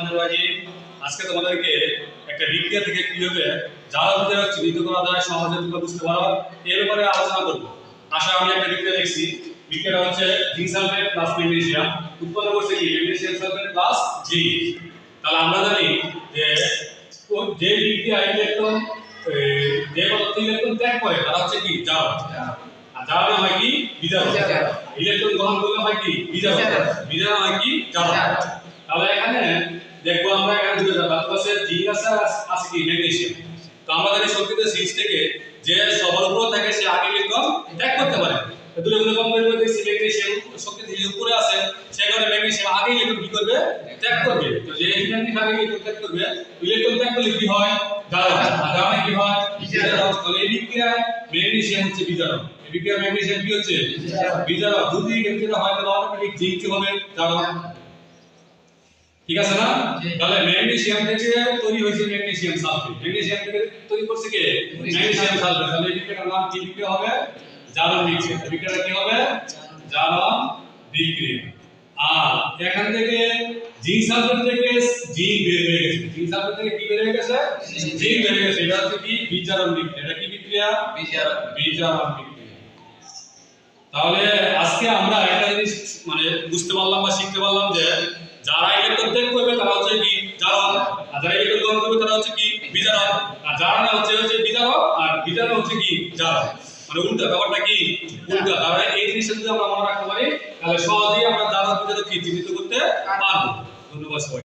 রহমানির আজকে তোমাদেরকে একটা বিক্রিয়া থেকে কীভাবে চিহ্নিত করা যায় সহজে তোমরা বুঝতে পারো ব্যাপারে আলোচনা করব। আশা আমি একটা বিক্রিয়া দেখছি। বিক্রিয়াটা হচ্ছে জিঙ্ক সালফেট প্লাস ম্যাগনেসিয়াম উৎপন্ন করছে কি? Magnesium sulphate plus zinc. তাহলে আমরা জানি যে যে বিক্রিয়া ইলেকট্রন যে পদার্থ ইলেকট্রন ত্যাগ করে তারা হচ্ছে কি? আর জ্বালানো হয় কি। ইলেকট্রন গ্রহণ করলে হয় কি? বিজারক। বিজারক হয় কি? তাহলে এখানে দেখব আমরা এখানে দুটো জায়গা আছে জিঙ্ক আছে আছে কি ম্যাগনেসিয়াম তো আমরা জানি শক্তিতে সিরিজ থেকে যে সবার উপর থাকে সে আগে ইলেকট্রন ত্যাগ করতে পারে। দুটো গুলো কম্পেয়ার দেখছি ম্যাগনেসিয়াম শক্তি যে উপরে আছে সেই কারণে ম্যাগনেসিয়াম আগে ইলেকট্রন কি করবে? ত্যাগ করবে। তো যে ম্যাগনেসিয়াম আগে ইলেকট্রন ত্যাগ করবে ইলেকট্রন ত্যাগ করলে কি হয়? আর জ্বালানো কি হয়? বিজারক তাহলে এই বিক্রিয়ায় ম্যাগনেসিয়াম হচ্ছে বিজারক বিক্রিয়া ম্যাগনেসিয়াম কি হচ্ছে? বিজারক। যদি ক্ষেত্রে হয় তাহলে অটোমেটিক জিঙ্ক হবে জ্বালানো ঠিক আছে না। তাহলে ম্যাগনেসিয়াম থেকে তৈরি হয়েছে ম্যাগনেসিয়াম সালফেট। ম্যাগনেসিয়াম থেকে তৈরি করছে কে? Magnesium sulphate. তাহলে এই বিক্রিয়াটার নাম কি বিক্রিয়া হবে? জারণ বিক্রিয়া। বিক্রিয়াটা কি হবে? জারণ বিক্রিয়া। আর এখান থেকে জিঙ্ক সালফেট থেকে জিঙ্ক বের হয়ে গেছে। জিঙ্ক সালফেট থেকে কি বের হয়ে গেছে? জিঙ্ক বের হয়ে গেছে। এটা হচ্ছে কি? বিজারণ বিক্রিয়া। এটা কি বিক্রিয়া? বিজারণ বিক্রিয়া। তাহলে আজকে আমরা একটা জিনিস মানে বুঝতে পারলাম বা শিখতে পারলাম যে তারা হচ্ছে কি? বিজারক আর জারানা হচ্ছে হচ্ছে বিজারক আর বিজারা হচ্ছে কি? জারা মানে উল্টা, ব্যাপারটা কি? উল্টা। তাহলে এই জিনিসটা যদি আমরা মনে রাখতে পারি, তাহলে সহজেই আমরা জারা বিজারক চিহ্নিত করতে পারব। ধন্যবাদ সবাই